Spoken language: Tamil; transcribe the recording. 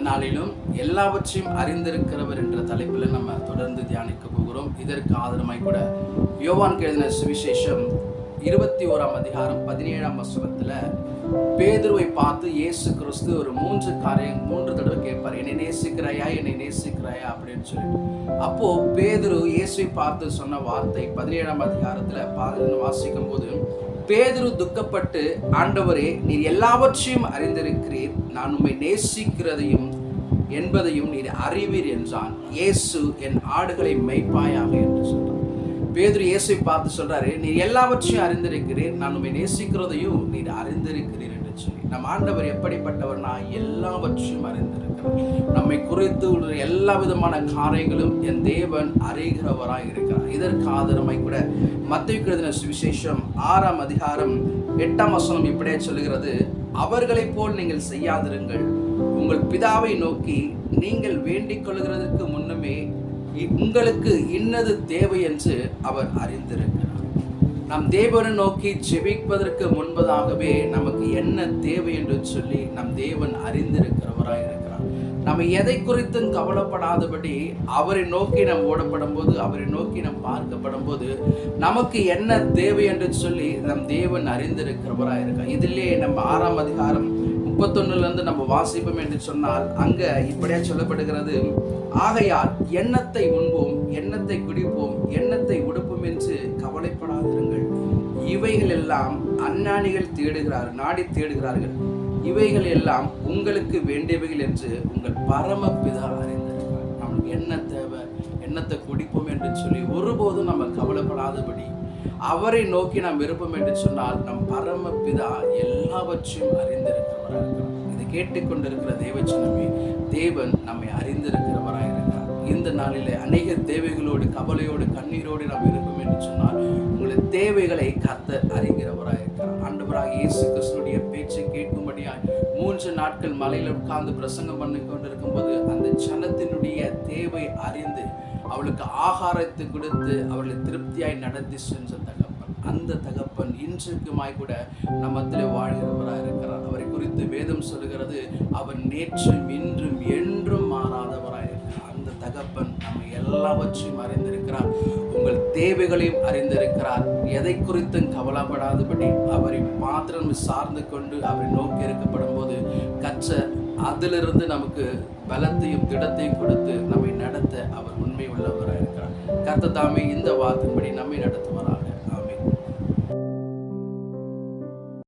நாளிலும் எல்லாவற்றையும் அறிந்திருக்கிறவர் என்ற தலைப்பில் நம்ம தொடர்ந்து தியானிக்க போகிறோம். இதற்கு ஆதரமாய் கூட யோவான் எழுதின சுவிசேஷம் இருபத்தி ஓராம் அதிகாரம் பதினேழாம் வசனத்துல பேதுருவை பார்த்து இயேசு கிறிஸ்து ஒரு மூன்று காரியம் மூன்று தடவை கேட்பார். என்னை நேசிக்கிறாயா? என்னை நேசிக்கிறாயா? அப்படின்னு சொல்லிட்டு அப்போ பேதுரு இயேசுவை பார்த்து சொன்ன வார்த்தை பதினேழாம் அதிகாரத்துல பாதிலிருந்து வாசிக்கும் போது பேதுரு துக்கப்பட்டு ஆண்டவரே நீர் எல்லாவற்றையும் அறிந்திருக்கிறீர். நான் உம்மை நேசிக்கிறதையும் என்பதையும் நீர் அறிவீர் என்றான். இயேசு என் ஆடுகளை மெய்ப்பாயாக என்று சொன்னார் பேதுரு இயேசுவை பார்த்து சொல்றாரு நீ எல்லாவற்றையும் அறிந்திருக்கிறீர் நான் உண்மை நேசிக்கிறதையும் நீர் அறிந்திருக்கிறீர் என்று சொல்லி. நம் ஆண்டவர் எப்படிப்பட்டவர் நான் எல்லாவற்றையும் அறிந்திருக்கிறேன் நம்மை குறித்து உள்ள எல்லா விதமான காரியங்களும் என் தேவன் அறிகிறவராய் இருக்கிறார். இதற்கு ஆதரமாய் கூட மத்திய எழுதின சுவிசேஷம் ஆறாம் அதிகாரம் எட்டாம் வசனம் இப்படியே சொல்லுகிறது அவர்களைப் போல் நீங்கள் செய்யாதிருங்கள். உங்கள் பிதாவை நோக்கி நீங்கள் வேண்டிக் கொள்கிறதற்கு முன்னமே உங்களுக்கு இன்னது தேவை என்று அவர் அறிந்திருக்கிறார். நம் தேவனை நோக்கி ஜெபிப்பதற்கு முன்பதாகவே நமக்கு என்ன தேவை என்று சொல்லி நம் தேவன் அறிந்திருக்கிறவராய் இருக்கிறார். நம்ம எதை குறித்தும் கவலைப்படாதபடி அவரை நோக்கி நாம் ஓடப்படும் போது அவரை நோக்கி நாம் பார்க்கப்படும் போது நமக்கு என்ன தேவை என்று சொல்லி நம் தேவன் அறிந்திருக்கிறவராய் இருக்கார் இதிலே நம்ம ஆறாம் அதிகாரம் முப்பத்தொன்னுல இருந்து நம்ம வாசிப்போம் என்று சொன்னால் அங்க இப்படியா சொல்லப்படுகிறது. ஆகையால் எண்ணத்தை உண்போம் எண்ணத்தை குடிப்போம் எண்ணத்தை உடுப்போம் என்று கவலைப்படாதிருங்கள். இவைகள் எல்லாம் அஞ்ஞானிகள் தேடுகிறார்கள் நாடி தேடுகிறார்கள். இவைகள் எல்லாம் உங்களுக்கு வேண்டியவைகள் என்று உங்கள் பரமபிதா அறிந்திருக்கிறார் நம்மளுக்கு என்ன தேவை எண்ணத்தை குடிப்போம் என்று சொல்லி ஒருபோதும் நம்ம கவலைப்படாதபடி அவரை நோக்கி நாம் விருப்பம் என்று சொன்னால் நம் பரமபிதா எல்லாவற்றையும் அறிந்திருக்கிறவராக இருக்கிறார். இதை கேட்டுக்கொண்டிருக்கிற தேவச்சனமே தேவன் நம்மை அறிந்திருக்கிறவராக இருக்கிறார். இந்த நாளிலே அநேக தேவைகளோடு கவலையோடு கண்ணீரோடு நாம் விருப்பம் என்று சொன்னால் உங்களுடைய தேவைகளை கத்த அறிகிறவராக இருக்கிறார். ஆண்டவராக இயேசு கிருஷ்ணனுடைய கொஞ்ச நாட்கள் மலையில் உட்கார்ந்து பிரசங்கம் பண்ணி கொண்டிருக்கும் போது அந்த ஜனத்தினுடைய தேவை அறிந்து அவளுக்கு ஆகாரத்தை கொடுத்து அவளை திருப்தியாய் நடத்தி சென்ற தகப்பன். அந்த தகப்பன் இன்றைக்குமாய் கூட நம்மத்தில் வாழ்கிறவராக இருக்கிறார். அவரை குறித்து வேதம் சொல்கிறது அவர் நேற்றும் இன்றும் என்றும் மாறாதவராக இருக்கிறார். அந்த தகப்பன் எல்லாவற்றையும் அறிந்திருக்கிறார் உங்கள் தேவைகளையும் அறிந்திருக்கிறார். எதை குறித்தும் கவலைப்படாதபடி அவரை மாத்திரம் சார்ந்து கொண்டு அவரை நோக்கி இருக்கப்படும் போது கற்ற அதிலிருந்து நமக்கு பலத்தையும் திடத்தையும் கொடுத்து நம்மை நடத்த அவர் உண்மை உள்ளவராக இருக்கிறார் கத்த தாமே இந்த வார்த்தையின்படி நம்மை நடத்துவாராக.